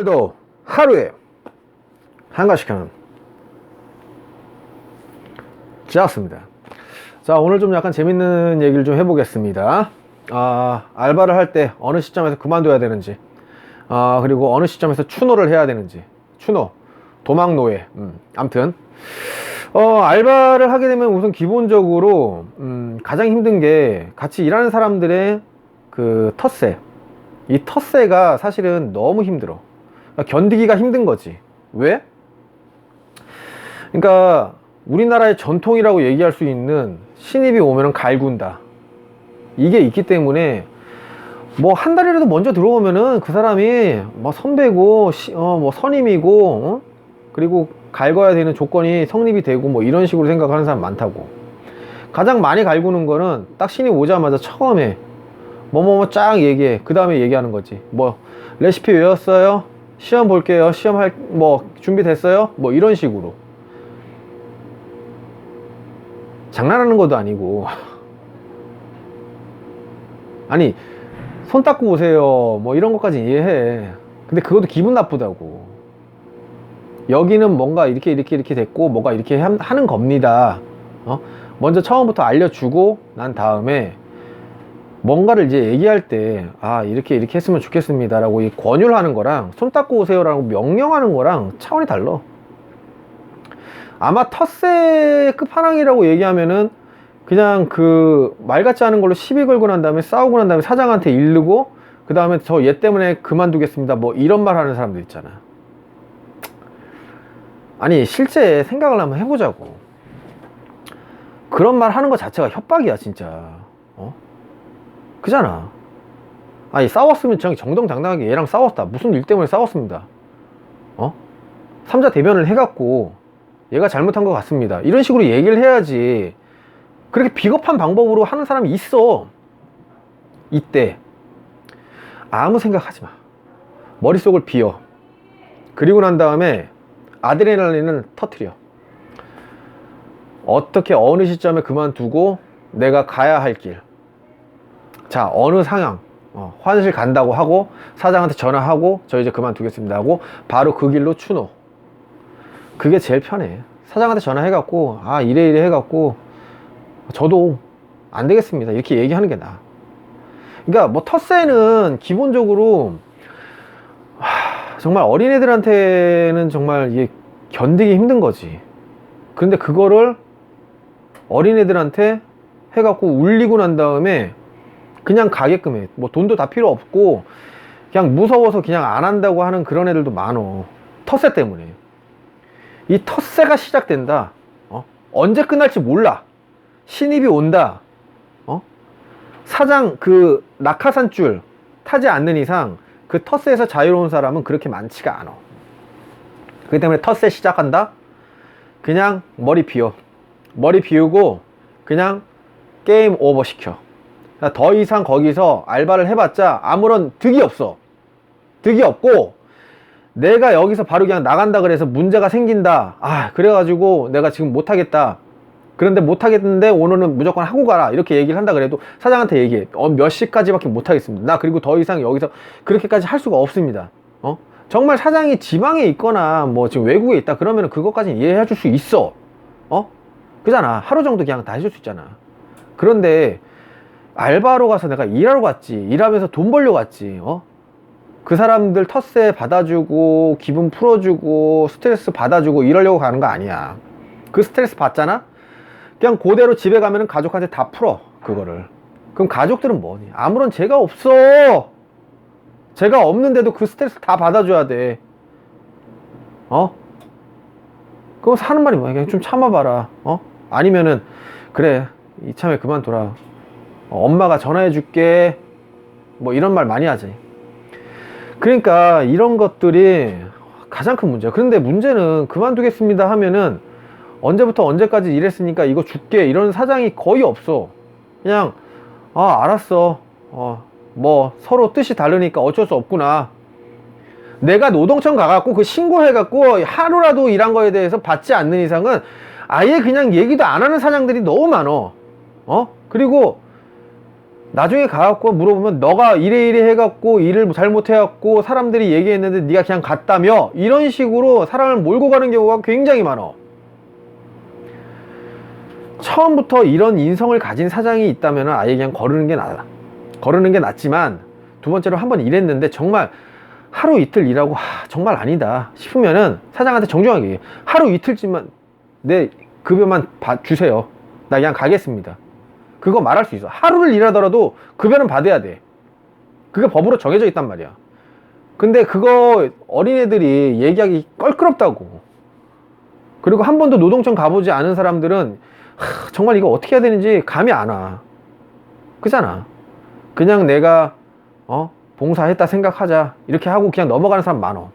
오늘도 하루에 한 가지씩 하는 짜습니다. 자, 오늘 좀 약간 재밌는 얘기를 좀 해보겠습니다. 아, 알바를 할 때 어느 시점에서 그만둬야 되는지, 아, 그리고 어느 시점에서 추노를 해야 되는지, 추노, 도망 노예, 음, 암튼, 어, 알바를 하게 되면 우선 기본적으로, 음, 가장 힘든 게 같이 일하는 사람들의 그 텃세, 이 텃세가 사실은 너무 힘들어. 그러니까 견디기가 힘든 거지. 왜? 그러니까 우리나라의 전통이라고 얘기할 수 있는 신입이 오면은 갈군다. 이게 있기 때문에 뭐 한 달이라도 먼저 들어오면은 그 사람이 뭐 선배고 시- 어, 뭐 선임이고 어? 그리고 갈궈야 되는 조건이 성립이 되고 뭐 이런 식으로 생각하는 사람 많다고. 가장 많이 갈구는 거는 딱 신입 오자마자 처음에 뭐뭐뭐 쫙 얘기해. 그 다음에 얘기하는 거지. 뭐 레시피 외웠어요? 시험 볼게요. 시험 할 뭐 준비됐어요? 뭐 이런 식으로. 장난하는 것도 아니고. 아니 손 닦고 오세요. 뭐 이런 것까지 이해해. 근데 그것도 기분 나쁘다고. 여기는 뭔가 이렇게 이렇게 이렇게 됐고 뭐가 이렇게 함- 하는 겁니다. 어? 먼저 처음부터 알려주고 난 다음에 뭔가를 이제 얘기할 때, 아, 이렇게, 이렇게 했으면 좋겠습니다. 라고 이 권유를 하는 거랑, 손 닦고 오세요. 라고 명령하는 거랑 차원이 달라. 아마 텃세 끝판왕이라고 얘기하면은, 그냥 그, 말 같지 않은 걸로 시비 걸고 난 다음에 싸우고 난 다음에 사장한테 이르고, 그 다음에 저 얘 때문에 그만두겠습니다. 뭐 이런 말 하는 사람들 있잖아. 아니, 실제 생각을 한번 해보자고. 그런 말 하는 것 자체가 협박이야, 진짜. 어? 그잖아. 아니 싸웠으면 정 정정당당하게 얘랑 싸웠다. 무슨 일 때문에 싸웠습니다. 어? 삼자 대변을 해갖고 얘가 잘못한 것 같습니다. 이런 식으로 얘기를 해야지. 그렇게 비겁한 방법으로 하는 사람이 있어. 이때 아무 생각하지 마. 머릿속을 비워. 그리고 난 다음에 아드레날린을 터트려. 어떻게 어느 시점에 그만두고 내가 가야 할 길. 자 어느 상황? 어, 화장실 간다고 하고 사장한테 전화하고 저 이제 그만두겠습니다 하고 바로 그 길로 추노. 그게 제일 편해. 사장한테 전화해갖고 아 이래 이래 해갖고 저도 안 되겠습니다. 이렇게 얘기하는 게 나아. 그러니까 뭐 텃세는 기본적으로 하, 정말 어린애들한테는 정말 이게 견디기 힘든 거지. 근데 그거를 어린애들한테 해갖고 울리고 난 다음에 그냥 가게끔 해. 뭐 돈도 다 필요 없고 그냥 무서워서 그냥 안 한다고 하는 그런 애들도 많어. 텃세 때문에. 이 텃세가 시작된다. 어? 언제 끝날지 몰라. 신입이 온다. 어? 사장 그 낙하산 줄 타지 않는 이상 그 텃세에서 자유로운 사람은 그렇게 많지가 않아. 그렇기 때문에 텃세 시작한다. 그냥 머리 비워. 머리 비우고 그냥 게임 오버 시켜. 더 이상 거기서 알바를 해봤자 아무런 득이 없어. 득이 없고, 내가 여기서 바로 그냥 나간다 그래서 문제가 생긴다. 아, 그래가지고 내가 지금 못하겠다. 그런데 못하겠는데 오늘은 무조건 하고 가라. 이렇게 얘기를 한다 그래도 사장한테 얘기해. 어, 몇 시까지밖에 못하겠습니다. 나 그리고 더 이상 여기서 그렇게까지 할 수가 없습니다. 어? 정말 사장이 지방에 있거나 뭐 지금 외국에 있다 그러면 그것까지는 이해해 줄 수 있어. 어? 그잖아. 하루 정도 그냥 다 해줄 수 있잖아. 그런데 알바로 가서 내가 일하러 갔지. 일하면서 돈 벌려 갔지. 어? 그 사람들 텃세 받아주고, 기분 풀어주고, 스트레스 받아주고, 이러려고 가는 거 아니야. 그 스트레스 받잖아? 그냥 그대로 집에 가면은 가족한테 다 풀어. 그거를. 그럼 가족들은 뭐니? 아무런 죄가 없어! 죄가 없는데도 그 스트레스 다 받아줘야 돼. 어? 그거 사는 말이 뭐야? 그냥 좀 참아봐라. 어? 아니면은, 그래. 이참에 그만둬라. 어, 엄마가 전화해 줄게. 뭐 이런 말 많이 하지. 그러니까 이런 것들이 가장 큰 문제야. 그런데 문제는 그만두겠습니다 하면은 언제부터 언제까지 일했으니까 이거 줄게. 이런 사장이 거의 없어. 그냥, 아, 알았어. 어, 뭐 서로 뜻이 다르니까 어쩔 수 없구나. 내가 노동청 가갖고 그 신고해갖고 하루라도 일한 거에 대해서 받지 않는 이상은 아예 그냥 얘기도 안 하는 사장들이 너무 많어. 어? 그리고 나중에 가갖고 물어보면 너가 이래 이래 해갖고 일을 잘못해갖고 사람들이 얘기했는데 네가 그냥 갔다며? 이런 식으로 사람을 몰고 가는 경우가 굉장히 많아. 처음부터 이런 인성을 가진 사장이 있다면 아예 그냥 거르는 게 나아 거르는 게 낫지만 두 번째로 한 번 일했는데 정말 하루 이틀 일하고 하, 정말 아니다 싶으면은 사장한테 정중하게. 하루 이틀쯤만 내 급여만 봐- 주세요. 나 그냥 가겠습니다 그거 말할 수 있어. 하루를 일하더라도 급여는 받아야 돼. 그게 법으로 정해져 있단 말이야. 근데 그거 어린애들이 얘기하기 껄끄럽다고. 그리고 한 번도 노동청 가보지 않은 사람들은 하, 정말 이거 어떻게 해야 되는지 감이 안 와. 그잖아. 그냥 내가 어 봉사했다 생각하자. 이렇게 하고 그냥 넘어가는 사람 많어.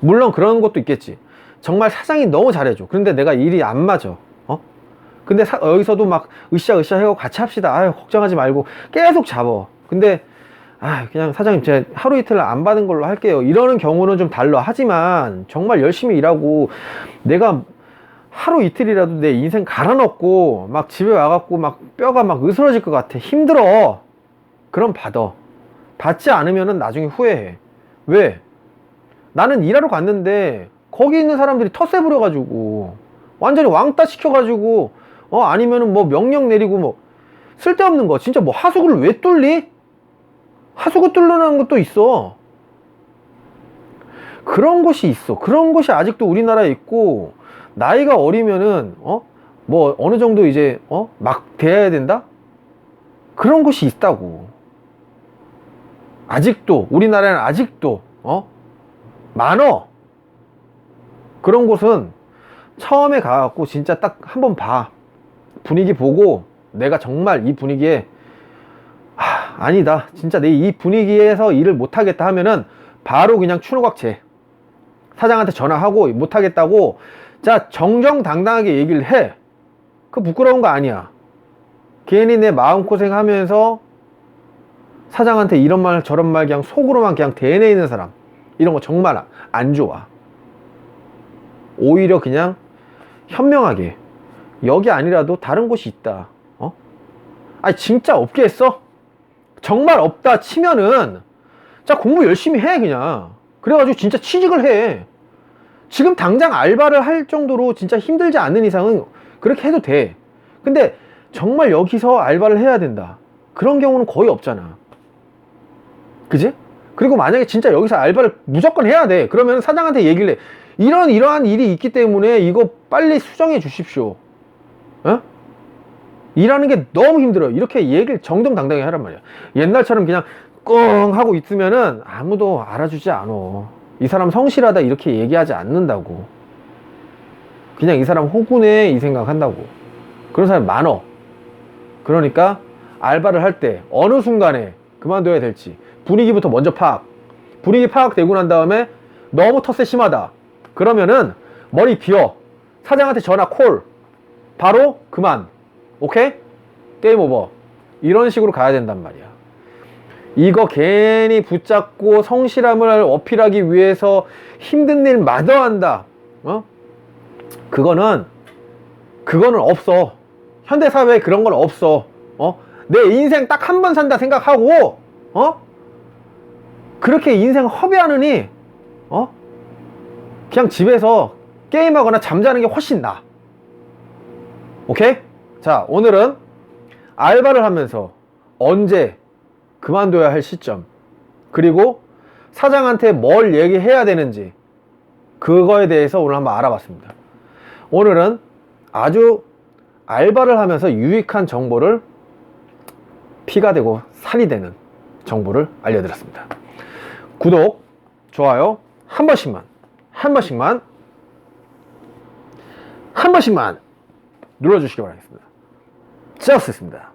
물론 그런 것도 있겠지. 정말 사장이 너무 잘해줘. 그런데 내가 일이 안 맞아. 어 근데 사- 여기서도 막 으쌰 으쌰 해고 같이 합시다. 아유 걱정하지 말고 계속 잡어. 근데 아 그냥 사장님 제가 하루 이틀 안 받은 걸로 할게요. 이러는 경우는 좀 달라. 하지만 정말 열심히 일하고 내가 하루 이틀이라도 내 인생 갈아넣고 막 집에 와갖고 막 뼈가 막 으스러질 것 같아. 힘들어. 그럼 받아. 받지 않으면은 나중에 후회해. 왜? 나는 일하러 갔는데 거기 있는 사람들이 텃세 부려가지고 완전히 왕따 시켜가지고 어 아니면은 뭐 명령 내리고 뭐 쓸데없는 거. 진짜 뭐 하수구를 왜 뚫리? 하수구 뚫는 것도 있어. 그런 곳이 있어. 그런 곳이 아직도 우리나라에 있고 나이가 어리면은 어? 뭐 어느 정도 이제 어? 막 돼야 된다? 그런 곳이 있다고. 아직도 우리나라에는 아직도 어? 많어. 그런 곳은 처음에 가갖고 진짜 딱 한번 봐 분위기 보고 내가 정말 이 분위기에 아, 아니다. 진짜 내 이 분위기에서 일을 못하겠다 하면은 바로 그냥 추노각제 사장한테 전화하고 못하겠다고 자 정정당당하게 얘기를 해 그 부끄러운 거 아니야. 괜히 내 마음고생 하면서 사장한테 이런 말 저런 말 그냥 속으로만 그냥 대내는 사람. 이런 거 정말 안 좋아. 오히려 그냥 현명하게 여기 아니라도 다른 곳이 있다. 어? 아니 진짜 없겠어? 정말 없다 치면은 자 공부 열심히 해 그냥. 그래가지고 진짜 취직을 해. 지금 당장 알바를 할 정도로 진짜 힘들지 않는 이상은 그렇게 해도 돼. 근데 정말 여기서 알바를 해야 된다. 그런 경우는 거의 없잖아. 그지? 그리고 만약에 진짜 여기서 알바를 무조건 해야 돼. 그러면 사장한테 얘기를 해. 이런 이러한 일이 있기 때문에 이거 빨리 수정해 주십시오 어? 일하는 게 너무 힘들어요. 이렇게 얘기를 정정당당히 하란 말이야. 옛날처럼 그냥 꽁 하고 있으면은 아무도 알아주지 않어 이 사람 성실하다 이렇게 얘기하지 않는다고. 그냥 이 사람 호구네 이 생각한다고. 그런 사람이 많어. 그러니까 알바를 할 때 어느 순간에 그만둬야 될지. 분위기부터 먼저 파악. 분위기 파악되고 난 다음에 너무 텃세 심하다. 그러면은 머리 비워. 사장한테 전화 콜 바로 그만 오케이? 게임 오버 이런 식으로 가야 된단 말이야 이거 괜히 붙잡고 성실함을 어필하기 위해서 힘든 일 마저 한다 어? 그거는 그거는 없어 현대사회에 그런 건 없어 어? 내 인생 딱 한 번 산다 생각하고 어? 그렇게 인생 허비하느니 어? 그냥 집에서 게임하거나 잠자는 게 훨씬 나아 오케이? 자 오늘은 알바를 하면서 언제 그만둬야 할 시점 그리고 사장한테 뭘 얘기해야 되는지 그거에 대해서 오늘 한번 알아봤습니다 오늘은 아주 알바를 하면서 유익한 정보를 피가 되고 살이 되는 정보를 알려드렸습니다 구독, 좋아요 한 번씩만 한 번씩만 한 번씩만 눌러주시기 바라겠습니다. 짜스습니다